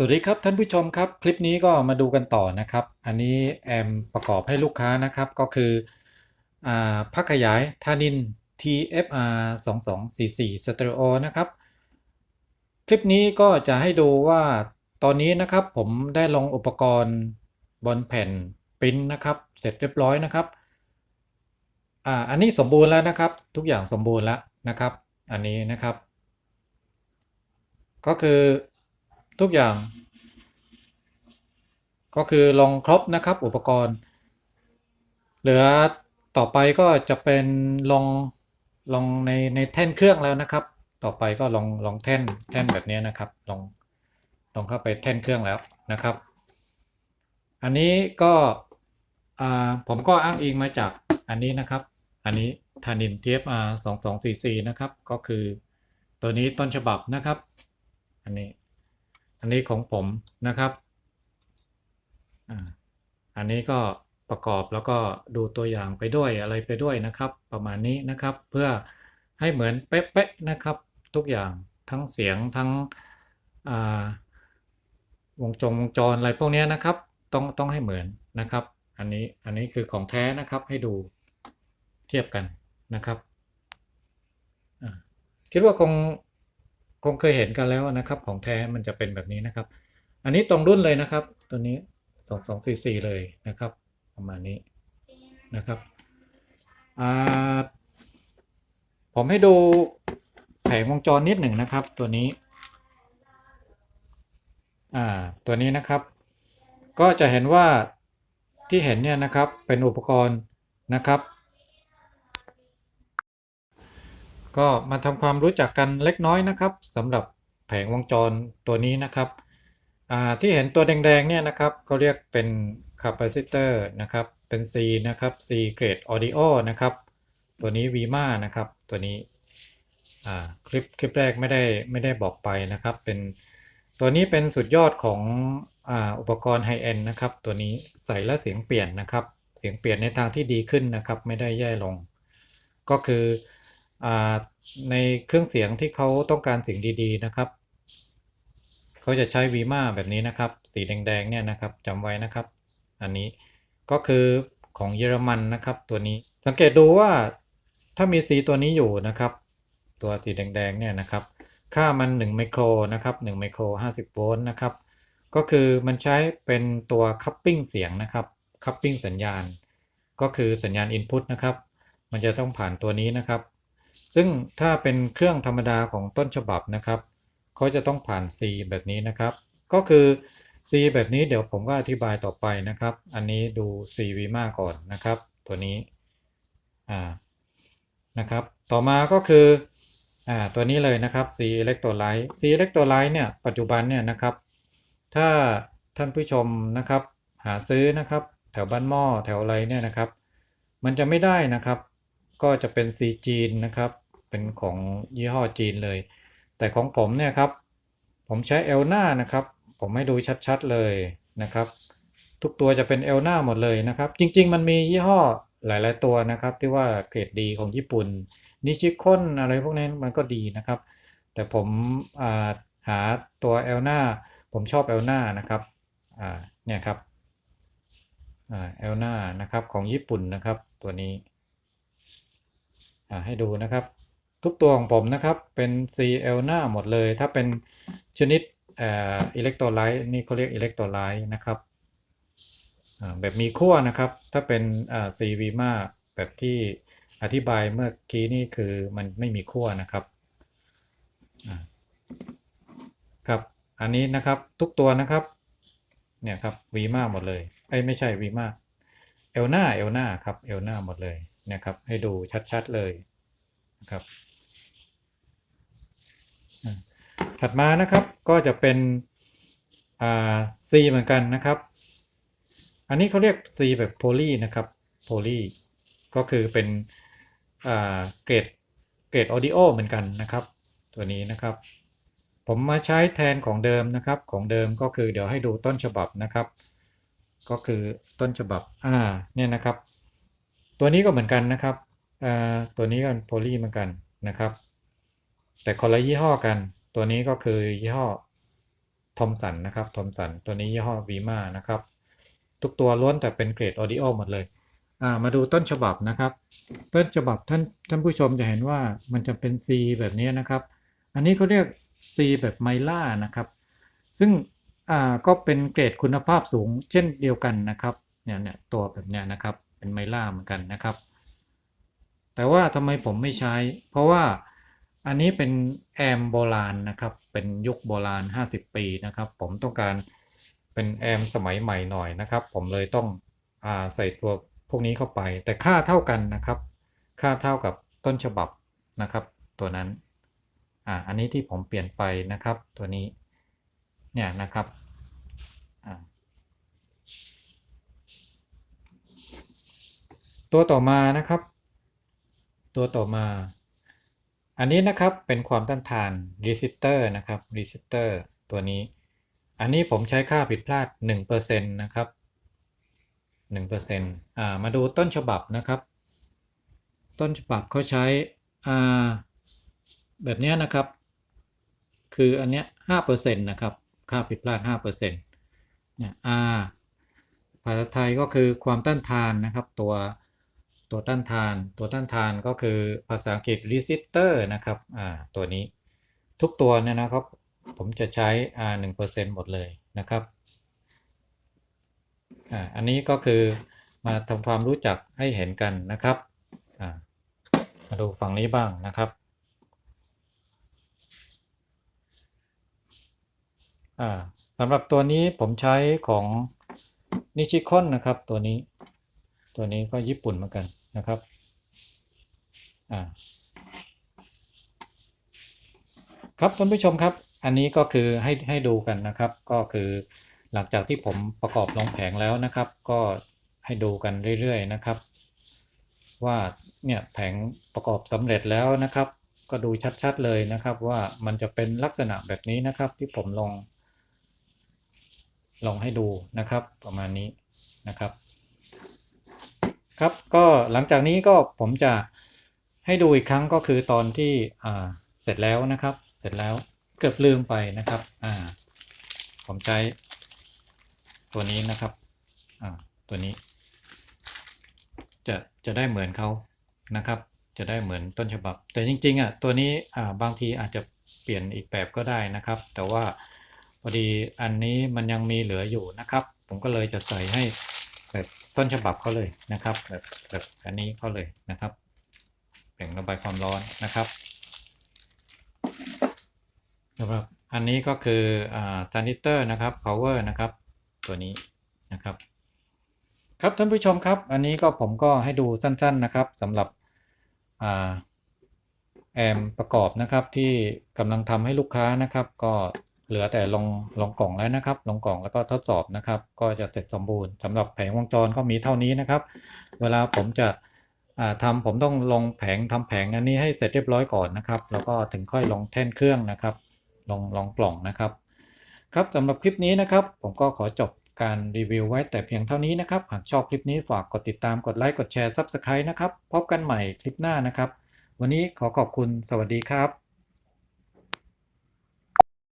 สวัสดีครับท่านผู้ชมครับคลิปนี้ก็มาดูกันต่อนะครับ อันนี้แอมประกอบให้ลูกค้านะครับก็คืออพักขยายทานิน TFR 2244 Stereo นะครับ คลิปนี้ก็จะให้ดูว่าตอนนี้นะครับผมได้ลงอุปกรณ์บนแผ่นปริ้นนะครับ เสร็จเรียบร้อยนะครับอ่าอันนี้สมบูรณ์แล้วนะครับ ทุกอย่างสมบูรณ์แล้วนะครับ อันนี้นะครับ ก็คือ ทุกอย่าง ก็คือลงครบนะครับอุปกรณ์ เหลือต่อไปก็จะเป็นลงลงในในแท่นเครื่องแล้วนะครับ ต่อไปก็ลงลงแท่นแท่นแบบนี้นะครับลงลงเข้าไปแท่นเครื่องแล้วนะครับ อันนี้ก็อ่าผมก็อ้างอิงมาจากอันนี้นะครับ อันนี้ทานิน TFR 2244 นะครับ ก็คือตัวนี้ต้นฉบับนะครับ อันนี้ อันนี้ของผมนะครับ อันนี้ก็ประกอบแล้วก็ดูตัวอย่างไปด้วยอะไรไปด้วยนะครับ ประมาณนี้นะครับ เพื่อให้เหมือนเป๊ะๆนะครับ ทุกอย่างทั้งเสียงทั้งวงจงวงจรอะไรพวกนี้นะครับ ต้องต้องให้เหมือนนะครับ อันนี้อันนี้คือของแท้นะครับให้ดูเทียบกันนะครับคิดว่าคง คงเคยเห็นกันแล้วนะครับ ของแท้มันจะเป็นแบบนี้นะครับ อันนี้ตรงรุ่นเลยนะครับ ตัวนี้สองสองสี่สี่เลยนะครับ ประมาณนี้นะครับผมให้ดูแผงวงจรนิดหนึ่งนะครับ ตัวนี้อ่าตัวนี้นะครับ ก็จะเห็นว่าที่เห็นเนี่ยนะครับเป็นอุปกรณ์นะครับ ก็มาทำความรู้จักกันเล็กน้อยนะครับสำหรับแผงวงจรตัวนี้นะครับที่เห็นตัวแดงๆเนี่ยนะครับเขาเรียกเป็นคาปาซิเตอร์นะครับเป็น C นะครับ C grade audio นะครับ ตัวนี้ VMA นะครับ ตัวนี้คลิปคลิปแรกไม่ได้ไม่ได้บอกไปนะครับ เป็นตัวนี้เป็นสุดยอดของออุปกรณ์ไฮเอนนะครับ ตัวนี้ใส่แล้วเสียงเปลี่ยนนะครับ เสียงเปลี่ยนในทางที่ดีขึ้นนะครับ ไม่ได้แย่ลง ก็คือ ในเครื่องเสียงที่เขาต้องการเสียงดีๆนะครับ เขาจะใช้ VMA แบบนี้นะครับ สีแดงๆเนี่ยนะครับจำไว้นะครับ อันนี้ก็คือของเยอรมันนะครับ ตัวนี้สังเกตดูว่าถ้ามีสีตัวนี้อยู่นะครับ ตัวสีแดงๆเนี่ยนะครับ ค่ามัน 1 ไมโครนะครับ1ไมโคร50 โวลต์นะครับ ก็คือมันใช้เป็นตัวคัพปิ้งเสียงนะครับคัพปิ้งสัญญาณ ก็คือสัญญาณ Input นะครับ มันจะต้องผ่านตัวนี้นะครับ ซึ่งถ้าเป็นเครื่องธรรมดาของต้นฉบับนะครับเขาจะต้องผ่าน C แบบนี้นะครับ ก็คือ C แบบนี้เดี๋ยวผมก็อธิบายต่อไปนะครับ อันนี้ดู C VMA ก่อนนะครับ ตัวนี้อ่านะครับ ต่อมาก็คืออ่าตัวนี้เลยนะครับ C Electrolyte C Electrolyte เนี่ยปัจจุบันเนี่ยนะครับ ถ้าท่านผู้ชมนะครับ หาซื้อนะครับ แถวบ้านหม้อแถวอะไรเนี่ยนะครับ มันจะไม่ได้นะครับ ก็จะเป็น C จีนนะครับ เป็นของยี่ห้อจีนเลย แต่ของผมเนี่ยครับ ผมใช้เอลนานะครับ ผมให้ดูชัดๆเลยนะครับ ทุกตัวจะเป็นเอลนาหมดเลยนะครับ จริง ๆ มันมียี่ห้อหลาย ๆ ตัวนะครับ ที่ว่าเกรดดีของญี่ปุ่นนิชิคอนอะไรพวกนี้มันก็ดีนะครับ แต่ผมาหาตัวเอลนาผมชอบเอลนานะครับเนี่ยครับเอลนานะครับของญี่ปุ่นนะครับตัวนี้ให้ดูนะครับ ทุกตัวของผมนะครับเป็น C เอลนาหมดเลย ถ้าเป็นชนิดเอ่ออิเล็กโทรไลต์นี่เขาเรียกอิเล็กโทรไลต์นะครับแบบมีขั้วนะครับ ถ้าเป็นอ่า C v m a แบบที่อธิบายเมื่อกี้นี่คือมันไม่มีขั้วนะครับครับอันนี้นะครับทุกตัวนะครับเนี่ยครับ v m a หมดเลยไอ้ไม่ใช่ v m a เอลหน้าเอลหน้าครับเอลหน้าหมดเลยนะครับให้ดูชัดๆเลยนะครับ ถัดมานะครับก็จะเป็นอ่า C เหมือนกันนะครับ อันนี้เขาเรียก C แบบโพลีนะครับโพลีก็คือเป็นอ่าเกรดเกรดออดิโอเหมือนกันนะครับ ตัวนี้นะครับ ผมมาใช้แทนของเดิมนะครับของเดิมก็คือเดี๋ยวให้ดูต้นฉบับนะครับ ก็คือต้นฉบับอ่าเนี่ยนะครับ ตัวนี้ก็เหมือนกันนะครับอ่าตัวนี้ก็โพลีเหมือนกันนะครับ แต่คนละยี่ห้อกัน ตัวนี้ก็คือยี่ห้อทอมสันนะครับทอมสันตัวนี้ยี่ห้อวีมานะครับ ทุกตัวล้วนแต่เป็นเกรดออดิโอหมดเลยมาดูต้นฉบับนะครับ ต้นฉบับท่านท่านผู้ชมจะเห็นว่ามันจะเป็น C แบบนี้นะครับ อันนี้เขาเรียก C แบบไมล่านะครับ ซึ่งก็เป็นเกรดคุณภาพสูงเช่นเดียวกันนะครับเนี่ยเนี่ยตัวแบบเนี้ยนะครับเป็นไมล่าเหมือนกันนะครับ แต่ว่าทำไมผมไม่ใช้ เพราะว่า อันนี้เป็นแอมโบราณนะครับ เป็นยุคโบราณ 50 ปีนะครับ ผมต้องการเป็นแอมสมัยใหม่หน่อยนะครับ ผมเลยต้องอใส่ตัวพวกนี้เข้าไป แต่ค่าเท่ากันนะครับ ค่าเท่ากับต้นฉบับนะครับ ตัวนั้นอ่าอันนี้ที่ผมเปลี่ยนไปนะครับ ตัวนี้เนี่ยนะครับตัวต่อมานะครับ ตัวต่อมา อันนี้นะครับเป็นความต้านทาน resistor นะครับ resistor ตัวนี้ อันนี้ผมใช้ค่าผิดพลาด 1%นะครับ1%อ่ามาดูต้นฉบับนะครับ ต้นฉบับเขาใช้อ่าแบบนี้นะครับ คืออันเนี้ย5%นะครับ ค่าผิดพลาด 5%เนี่ย R ภาษาไทยก็คือความต้านทานนะครับตัว ตัวต้านทาน ตัวต้านทานก็คือภาษาอังกฤษ resistor นะครับอ่าตัวนี้ทุกตัวเนี่ยนะครับ ผมจะใช้ R 1%หมดเลยนะครับอ่าอันนี้ก็คือมาทำความรู้จักให้เห็นกันนะครับอ่ามาดูฝั่งนี้บ้างนะครับอ่าสำหรับตัวนี้ผมใช้ของนิชิคอนนะครับตัวนี้ ตัวนี้ก็ญี่ปุ่นเหมือนกัน นะครับอ่าครับท่านผู้ชมครับ อันนี้ก็คือให้ให้ดูกันนะครับ ก็คือหลังจากที่ผมประกอบลงแผงแล้วนะครับ ก็ให้ดูกันเรื่อยๆนะครับ ว่าเนี่ยแผงประกอบสำเร็จแล้วนะครับ ก็ดูชัดๆเลยนะครับ ว่ามันจะเป็นลักษณะแบบนี้นะครับ ที่ผมลงลองให้ดูนะครับ ประมาณนี้นะครับ ครับก็หลังจากนี้ก็ผมจะให้ดูอีกครั้งก็คือตอนที่อ่าเสร็จแล้วนะครับ เสร็จแล้วเกือบลืมไปนะครับอ่าผมใช้ตัวนี้นะครับอ่าตัวนี้ จะจะได้เหมือนเขานะครับ จะได้เหมือนต้นฉบับ แต่จริงๆอะตัวนี้อ่าบางทีอาจจะเปลี่ยนอีกแบบก็ได้นะครับ แต่ว่าพอดีอันนี้มันยังมีเหลืออยู่นะครับ ผมก็เลยจะใส่ให้ ต้นฉบับเขาเลยนะครับ แบบแบบอันนี้เขาเลยนะครับแผงระบายความร้อนนะครับสำหรับอันนี้ก็คืออ่าทานิเตอร์นะครับ power นะครับ ตัวนี้นะครับ ครับท่านผู้ชมครับ อันนี้ก็ผมก็ให้ดูสั้นๆนะครับสำหรับอ่าแอมประกอบนะครับที่กำลังทำให้ลูกค้านะครับ ก็ เหลือแต่ลงลงกล่องแล้วนะครับ ลงกล่องแล้วก็ทดสอบนะครับ ก็จะเสร็จสมบูรณ์สำหรับแผงวงจรก็มีเท่านี้นะครับ เวลาผมจะอ่าทำผมต้องลงแผงทำแผงอันนี้ให้เสร็จเรียบร้อยก่อนนะครับ แล้วก็ถึงค่อยลงแท่นเครื่องนะครับ ลงลงกล่องนะครับ ครับสำหรับคลิปนี้นะครับ ผมก็ขอจบการรีวิวไว้แต่เพียงเท่านี้นะครับ หากชอบคลิปนี้ฝากกดติดตามกดไลค์กดแชร์ Subscribe นะครับ พบกันใหม่คลิปหน้านะครับ วันนี้ขอขอบคุณสวัสดีครับ